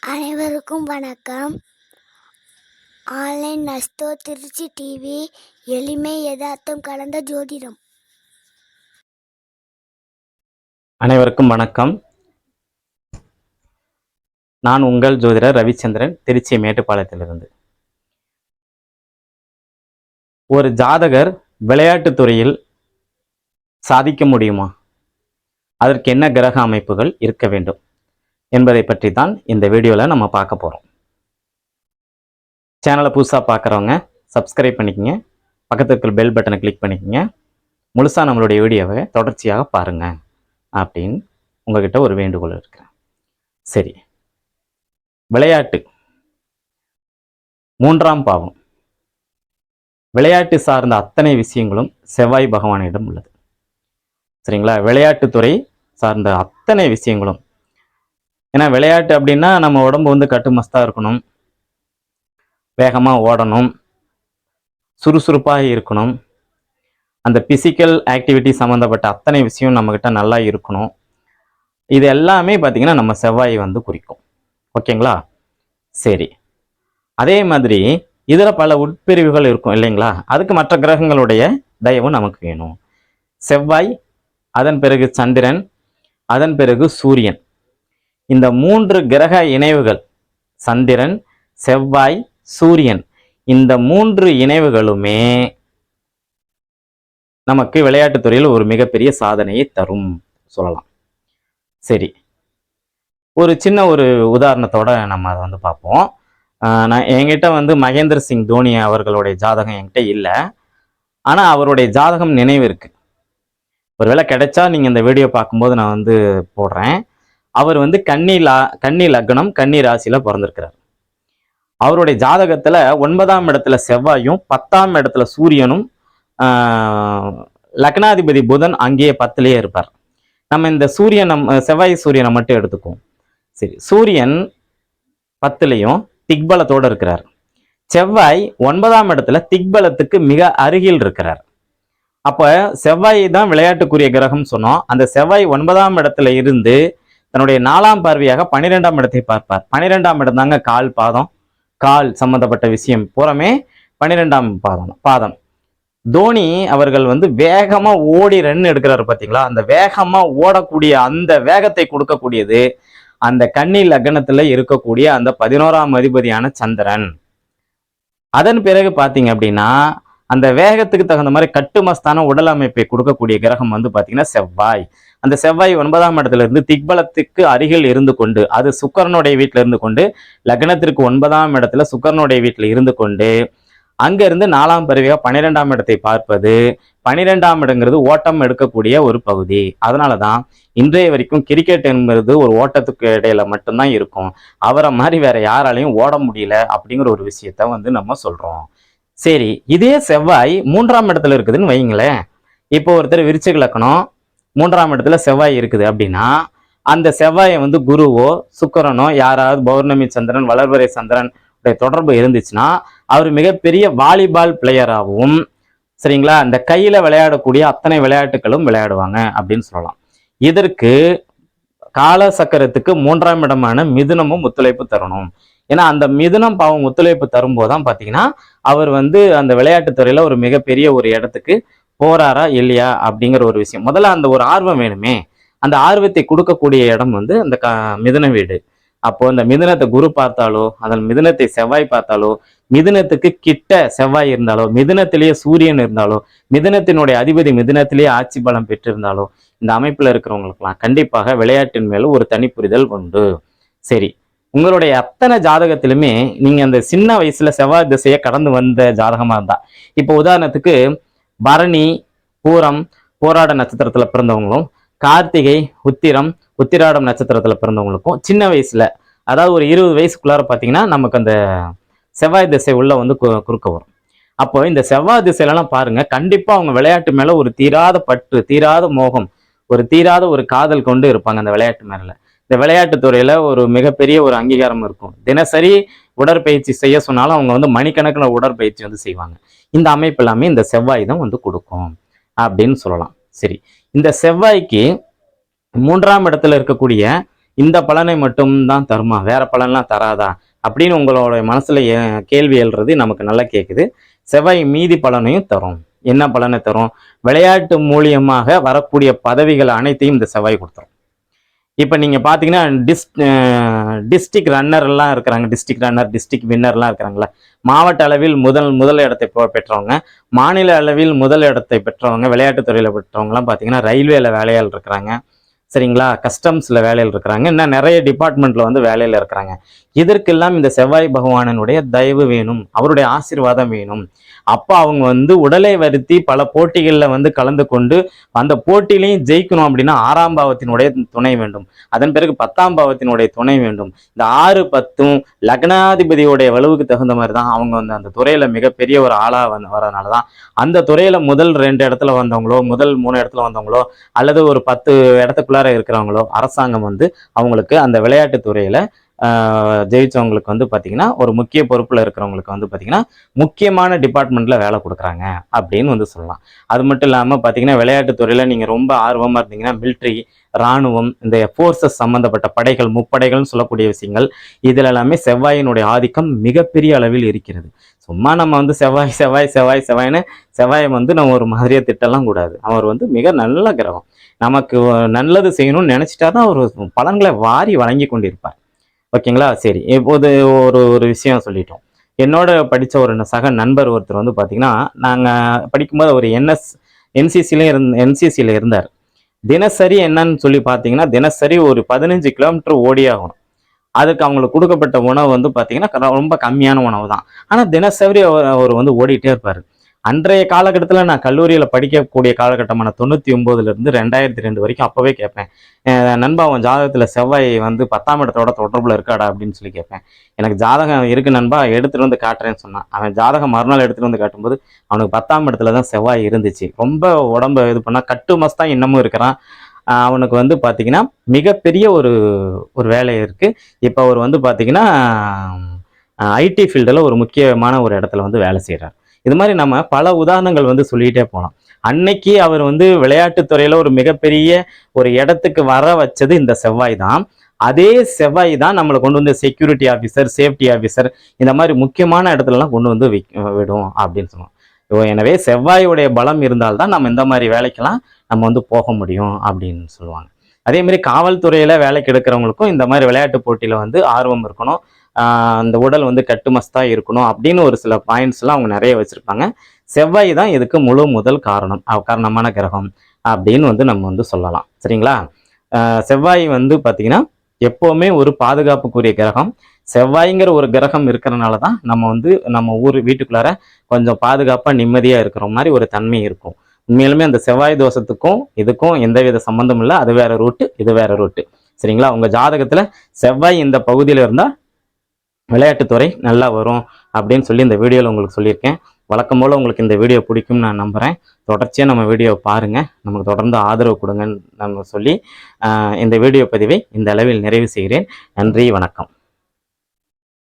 அனைவருக்கும் வணக்கம். Online நஸ்தோ Trichy TV எளிமை யதார்த்தம் கலந்த ஜோதிடம். அனைவருக்கும் வணக்கம். நான் உங்கள் ஜோதிடர் ரவிச்சந்திரன் திருச்சி மேட்டுப்பாளையத்திலிருந்து. ஒரு ஜாதகர் விளையாட்டுத் துறையில் சாதிக்க முடியுமா? அதற்கு என்ன கிரக அமைப்புகள் இருக்க வேண்டும்? என்பதை பற்றி தான் இந்த வீடியோவில் நம்ம பார்க்க போகிறோம் சேனலை புதுசாக பார்க்குறவங்க சப்ஸ்கிரைப் பண்ணிக்கங்க. பக்கத்தில் இருக்கிற பெல் பட்டனை கிளிக் பண்ணிக்கங்க. முழுசாக நம்மளுடைய வீடியோவை தொடர்ச்சியாக பாருங்கள் அப்படின்னு உங்ககிட்ட ஒரு வேண்டுகோள் இருக்கிறேன் சரி. விளையாட்டு. மூன்றாம் பாவம். விளையாட்டு சார்ந்த அத்தனை விஷயங்களும் செவ்வாய் பகவானிடம் உள்ளது. சரிங்களா? விளையாட்டுத்துறை சார்ந்த அத்தனை விஷயங்களும் ஏன்னா விளையாட்டு அப்படின்னா நம்ம உடம்பு வந்து கட்டுமஸ்தாக இருக்கணும். வேகமாக ஓடணும். சுறுசுறுப்பாக இருக்கணும். அந்த பிசிக்கல் ஆக்டிவிட்டி சம்மந்தப்பட்ட அத்தனை விஷயம் நம்மக்கிட்ட நல்லா இருக்கணும். இது எல்லாமே பார்த்திங்கன்னா நம்ம செவ்வாய் வந்து குறிக்கும். ஓகேங்களா? சரி. அதே மாதிரி இதில் பல உட்பிரிவுகள் இருக்கும் இல்லைங்களா? அதுக்கு மற்ற கிரகங்களுடைய தயவு நமக்கு வேணும். செவ்வாய் அதன் பிறகு சந்திரன் அதன் பிறகு சூரியன். இந்த மூன்று கிரக இணைவுகள் சந்திரன் செவ்வாய் சூரியன் இந்த மூன்று இணைவுகளுமே நமக்கு விளையாட்டுத் துறையில் ஒரு மிகப்பெரிய சாதனையை தரும் சொல்லலாம். சரி. ஒரு சின்ன ஒரு உதாரணத்தோட நம்ம அதை வந்து பார்ப்போம். நான் என்கிட்ட வந்து மகேந்திர சிங் தோனி அவர்களுடைய ஜாதகம் என்கிட்ட இல்லை. ஆனால் அவருடைய ஜாதகம் நினைவு இருக்கு. ஒருவேளை கிடைச்சா நீங்கள் இந்த வீடியோ பார்க்கும்போது நான் வந்து போடுறேன். அவர் வந்து கன்னி லா கன்னி லக்னம் கன்னி ராசியில பிறந்திருக்கிறார். அவருடைய ஜாதகத்தில் ஒன்பதாம் இடத்துல செவ்வாயும் பத்தாம் இடத்துல சூரியனும் லக்னாதிபதி புதன் அங்கேயே பத்துலேயே இருப்பார். நம்ம இந்த சூரியன் நம் செவ்வாய் சூரியனை மட்டும் எடுத்துக்குவோம். சரி சூரியன் பத்துலேயும் திக்பலத்தோடு இருக்கிறார். செவ்வாய் ஒன்பதாம் இடத்துல திக்பலத்துக்கு மிக அருகில் இருக்கிறார். அப்போ செவ்வாய் தான் விளையாட்டுக்குரிய கிரகம் சொன்னோம். அந்த செவ்வாய் ஒன்பதாம் இடத்துல இருந்து தன்னுடைய நாலாம் பார்வையாக பன்னிரெண்டாம் இடத்தை பார்ப்பார். பன்னிரெண்டாம் இடம் தாங்க கால் பாதம். கால் சம்பந்தப்பட்ட விஷயம். பூரமே பன்னிரெண்டாம் பாதம் பாதம். தோனி அவர்கள் வந்து வேகமா ஓடி ரன் எடுக்கிறாரு பாத்தீங்களா? அந்த வேகமா ஓடக்கூடிய அந்த வேகத்தை கொடுக்கக்கூடியது அந்த கன்னி லக்னத்துல இருக்கக்கூடிய அந்த பதினோராம் அதிபதியான சந்திரன். அதன் பிறகு பாத்தீங்க அப்படின்னா அந்த வேகத்துக்கு தகுந்த மாதிரி கட்டுமஸ்தான உடல் அமைப்பை கொடுக்கக்கூடிய கிரகம் வந்து பாத்தீங்கன்னா செவ்வாய். அந்த செவ்வாய் ஒன்பதாம் இடத்துல இருந்து திக்பலத்துக்கு அருகில் இருந்து கொண்டு அது சுக்கரனுடைய வீட்டில் இருந்து கொண்டு லக்னத்திற்கு ஒன்பதாம் இடத்துல சுக்கரனுடைய வீட்டில் இருந்து கொண்டு அங்கிருந்து நாலாம் பருவியாக பன்னிரெண்டாம் இடத்தை பார்ப்பது. பன்னிரெண்டாம் இடங்கிறது ஓட்டம் எடுக்கக்கூடிய ஒரு பகுதி. அதனால தான் இன்றைய வரைக்கும் கிரிக்கெட் என்பது ஒரு ஓட்டத்துக்கு இடையில மட்டும்தான் இருக்கும். அவரை மாதிரி வேற யாராலையும் ஓட முடியல அப்படிங்கிற ஒரு விஷயத்த வந்து நம்ம சொல்றோம். சரி இதே செவ்வாய் மூன்றாம் இடத்துல இருக்குதுன்னு வைங்களேன் இப்போ ஒருத்தர் விருச்சிக லக்கணம் மூன்றாம் இடத்துல செவ்வாய் இருக்குது அப்படின்னா அந்த செவ்வாயை வந்து குருவோ சுக்கரனோ யாராவது பௌர்ணமி சந்திரன் வளர்வரை சந்திரன் தொடர்பு இருந்துச்சுன்னா அவர் மிகப்பெரிய வாலிபால் பிளேயராகவும் சரிங்களா அந்த கையில் விளையாடக்கூடிய அத்தனை விளையாட்டுகளும் விளையாடுவாங்க அப்படின்னு சொல்லலாம். இதற்கு கால சக்கரத்துக்கு மூன்றாம் இடமான மிதுனமும் ஒத்துழைப்பு தரணும். ஏன்னா அந்த மிதுனம் பாவம் ஒத்துழைப்பு தரும்போது தான் பார்த்தீங்கன்னா அவர் வந்து அந்த விளையாட்டுத்துறையில் ஒரு மிகப்பெரிய ஒரு இடத்துக்கு போறாரா இல்லையா அப்படிங்கிற ஒரு விஷயம். முதல்ல அந்த ஒரு ஆர்வம் வேணுமே. அந்த ஆர்வத்தை கொடுக்கக்கூடிய இடம் வந்து அந்த க மிதுன வீடு. அப்போ அந்த மிதுனத்தை குரு பார்த்தாலோ அதன் மிதனத்தை செவ்வாய் பார்த்தாலோ மிதனத்துக்கு கிட்ட செவ்வாய் இருந்தாலோ மிதனத்திலேயே சூரியன் இருந்தாலோ மிதனத்தினுடைய அதிபதி மிதனத்திலேயே ஆட்சி பலம் பெற்றிருந்தாலோ இந்த அமைப்பில் இருக்கிறவங்களுக்கெல்லாம் கண்டிப்பாக விளையாட்டின் மேலும் ஒரு தனி புரிதல் உண்டு. சரி. உங்களுடைய அத்தனை ஜாதகத்திலுமே நீங்கள் அந்த சின்ன வயசில் செவ்வாய் திசையை கடந்து வந்த ஜாதகமாக இருந்தா. இப்போ உதாரணத்துக்கு பரணி பூரம் போராட நட்சத்திரத்துல பிறந்தவங்களும் கார்த்திகை உத்திரம் உத்திராடம் நட்சத்திரத்துல பிறந்தவங்களுக்கும் சின்ன வயசுல அதாவது ஒரு இருபது வயசுக்குள்ளார பாத்தீங்கன்னா நமக்கு அந்த செவ்வாய் திசை உள்ள வந்து கு- குறுக்க வரும். அப்போ இந்த செவ்வாய் திசையிலலாம் பாருங்க கண்டிப்பா அவங்க விளையாட்டு மேல ஒரு தீராத பற்று தீராத மோகம் ஒரு தீராத ஒரு காதல் கொண்டு இருப்பாங்க அந்த விளையாட்டு மேல. இந்த விளையாட்டு துறையில ஒரு மிகப்பெரிய ஒரு அங்கீகாரம் இருக்கும். தினசரி உடற்பயிற்சி செய்ய சொன்னாலும் அவங்க வந்து மணிக்கணக்கில் உடற்பயிற்சி வந்து செய்வாங்க. இந்த அமைப்பு எல்லாமே இந்த செவ்வாய் தான் வந்து கொடுக்கும் அப்படின்னு சொல்லலாம். சரி இந்த செவ்வாய்க்கு மூன்றாம் இடத்துல இருக்கக்கூடிய இந்த பலனை மட்டும் தான் தருமா? வேற பலன்லாம் தராதா? அப்படின்னு உங்களோட மனசுல ஏ- கேள்வி எழுறது நமக்கு நல்லா கேட்குது செவ்வாய் மீதி பலனையும் தரும். என்ன பலனை தரும்? விளையாட்டு மூலியமாக வரக்கூடிய பதவிகள் அனைத்தையும் இந்த செவ்வாய் கொடுத்துரும். இப்போ நீங்கள் பார்த்தீங்கன்னா டிஸ் டிஸ்ட்ரிக் ரன்னர்லாம் இருக்கிறாங்க. டிஸ்ட்ரிக் ரன்னர் டிஸ்ட்ரிக் வின்னர்லாம் இருக்கிறாங்களா மாவட்ட அளவில் முதல் முதல் இடத்தை பெற்றவங்க. மாநில அளவில் முதல் இடத்தை பெற்றவங்க விளையாட்டுத் துறையில் பெற்றவங்கலாம் பார்த்தீங்கன்னா ரயில்வேல வேலையால் இருக்கிறாங்க. சரிங்களா? கஸ்டம்ஸில் வேலையில் இருக்கிறாங்க. இன்னும் நிறைய டிபார்ட்மெண்ட்டில் வந்து வேலையில் இருக்கிறாங்க. இதற்கெல்லாம் இந்த செவ்வாய் பகவானனுடைய தயவு வேணும். அவருடைய ஆசீர்வாதம் வேணும். அப்போ அவங்க வந்து உடலை வருத்தி பல போட்டிகளில் வந்து கலந்து கொண்டு அந்த போட்டியிலையும் ஜெயிக்கணும் அப்படின்னா ஆறாம் பாவத்தினுடைய துணை வேண்டும். அதன் பிறகு பத்தாம் பாவத்தினுடைய துணை வேண்டும். இந்த ஆறு பத்தும் லக்னாதிபதியோடைய வலுவுக்கு தகுந்த மாதிரி தான் அவங்க வந்து அந்த துறையில் மிகப்பெரிய ஒரு ஆளாக வந்து வரதுனால தான் அந்த துறையில் முதல் ரெண்டு இடத்துல வந்தவங்களோ முதல் மூணு இடத்துல வந்தவங்களோ அல்லது ஒரு பத்து இடத்துக்குள்ளார இருக்கிறவங்களோ அரசாங்கம் வந்து அவங்களுக்கு அந்த விளையாட்டு துறையில் ஜெயித்தவங்களுக்கு வந்து பார்த்தீங்கன்னா ஒரு முக்கிய பொறுப்பில் இருக்கிறவங்களுக்கு வந்து பார்த்தீங்கன்னா முக்கியமான டிபார்ட்மெண்ட்டில் வேலை கொடுக்குறாங்க அப்படின்னு வந்து சொல்லலாம். அது மட்டும் இல்லாமல் பார்த்தீங்கன்னா விளையாட்டுத் நீங்கள் ரொம்ப ஆர்வமாக இருந்தீங்கன்னா மிலிட்ரி ராணுவம் இந்த ஃபோர்ஸஸ் சம்மந்தப்பட்ட படைகள் முப்படைகள்னு சொல்லக்கூடிய விஷயங்கள் இதில் எல்லாமே செவ்வாயினுடைய ஆதிக்கம் மிகப்பெரிய அளவில் இருக்கிறது. சும்மா நம்ம வந்து செவ்வாய் செவ்வாய் செவ்வாய் செவ்வாய்னு செவ்வாயை வந்து நம்ம ஒரு மாதிரியாக திட்டலாம் கூடாது. அவர் வந்து மிக நல்ல கிரகம். நமக்கு நல்லது செய்யணும்னு நினச்சிட்டா தான் அவர் பலன்களை வாரி வழங்கி கொண்டிருப்பார். ஓகேங்களா? சரி. இப்போது ஒரு ஒரு விஷயம் சொல்லிட்டோம். என்னோட படித்த ஒரு சக நண்பர் ஒருத்தர் வந்து பார்த்தீங்கன்னா நாங்கள் படிக்கும்போது ஒரு என்எஸ் என்சிசிலையும் இருந் என்சிசியில் இருந்தார். தினசரி என்னன்னு சொல்லி பார்த்தீங்கன்னா தினசரி ஒரு பதினஞ்சு கிலோமீட்டர் ஓடி ஆகணும். அதுக்கு அவங்களுக்கு கொடுக்கப்பட்ட உணவு வந்து பார்த்தீங்கன்னா ரொம்ப கம்மியான உணவு தான் ஆனால் தினசரி அவர் அவர் வந்து ஓடிட்டே இருப்பார். அன்றைய காலகட்டத்தில் நான் கல்லூரியில் படிக்கக்கூடிய காலகட்டமான தொண்ணூற்றி ஒம்போதுலேருந்து ரெண்டாயிரத்தி ரெண்டு வரைக்கும் அப்போவே கேட்பேன். நண்பா அவன் ஜாதகத்தில் செவ்வாய் வந்து பத்தாம் இடத்தோட தொடர்பில் இருக்காடா? அப்படின்னு சொல்லி கேட்பேன். எனக்கு ஜாதகம் இருக்கு நண்பா எடுத்துகிட்டு வந்து காட்டுறேன்னு சொன்னான். அவன் ஜாதகம் மறுநாள் எடுத்துகிட்டு வந்து காட்டும்போது அவனுக்கு பத்தாம் இடத்துல தான் செவ்வாய் இருந்துச்சு. ரொம்ப உடம்ப இது பண்ணால் கட்டு தான் இன்னமும் இருக்கிறான். அவனுக்கு வந்து பார்த்திங்கன்னா மிகப்பெரிய ஒரு ஒரு வேலை இருக்குது இப்போ அவர் வந்து பார்த்திங்கன்னா ஐடி ஃபீல்டில் ஒரு முக்கியமான ஒரு இடத்துல வந்து வேலை செய்கிறார் இது மாதிரி நம்ம பல உதாரணங்கள் வந்து சொல்லிகிட்டே போகலாம் அன்னைக்கு அவர் வந்து விளையாட்டுத்துறையில ஒரு மிகப்பெரிய ஒரு இடத்துக்கு வர வச்சது இந்த செவ்வாய் தான். அதே செவ்வாய் தான் நம்மளை கொண்டு வந்து செக்யூரிட்டி ஆஃபீஸர் சேஃப்டி ஆஃபீஸர் இந்த மாதிரி முக்கியமான இடத்துலலாம் கொண்டு வந்து விடும் அப்படின்னு சொன்னோம் எனவே செவ்வாயுடைய பலம் இருந்தால்தான் நம்ம இந்த மாதிரி வேலைக்கெல்லாம் நம்ம வந்து போக முடியும் அப்படின்னு சொல்லுவாங்க. அதே மாதிரி காவல்துறையில் வேலைக்கு எடுக்கிறவங்களுக்கும் இந்த மாதிரி விளையாட்டு போட்டியில் வந்து ஆர்வம் இருக்கணும். அந்த உடல் வந்து கட்டுமஸ்தாக இருக்கணும் அப்படின்னு ஒரு சில பாயிண்ட்ஸ்லாம் அவங்க நிறைய வச்சுருப்பாங்க. செவ்வாய் தான் இதுக்கு முழு முதல் காரணம் காரணமான கிரகம் அப்படின்னு வந்து நம்ம வந்து சொல்லலாம். சரிங்களா? செவ்வாய் வந்து பார்த்திங்கன்னா எப்போவுமே ஒரு பாதுகாப்புக்குரிய கிரகம். செவ்வாய்ங்கிற ஒரு கிரகம் இருக்கிறனால தான் நம்ம வந்து நம்ம ஊர் வீட்டுக்குள்ளார கொஞ்சம் பாதுகாப்பாக நிம்மதியாக இருக்கிற மாதிரி ஒரு தன்மை இருக்கும். உண்மையிலுமே அந்த செவ்வாய் தோஷத்துக்கும் இதுக்கும் எந்தவித சம்மந்தம் இல்லை. அது வேற ரூட்டு இது வேற ரூட்டு சரிங்களா? உங்கள் ஜாதகத்தில் செவ்வாய் இந்த பகுதியில் இருந்தால் விளையாட்டுத்துறை நல்லா வரும் அப்படின்னு சொல்லி இந்த வீடியோவில் உங்களுக்கு சொல்லியிருக்கேன். வழக்கம் போல் உங்களுக்கு இந்த வீடியோ பிடிக்கும்னு நான் நம்புகிறேன் தொடர்ச்சியாக நம்ம வீடியோவை பாருங்கள் நமக்கு தொடர்ந்து ஆதரவு கொடுங்கன்னு நம்ம சொல்லி இந்த வீடியோ பதிவை இந்த அளவில் நிறைவு செய்கிறேன். நன்றி வணக்கம்.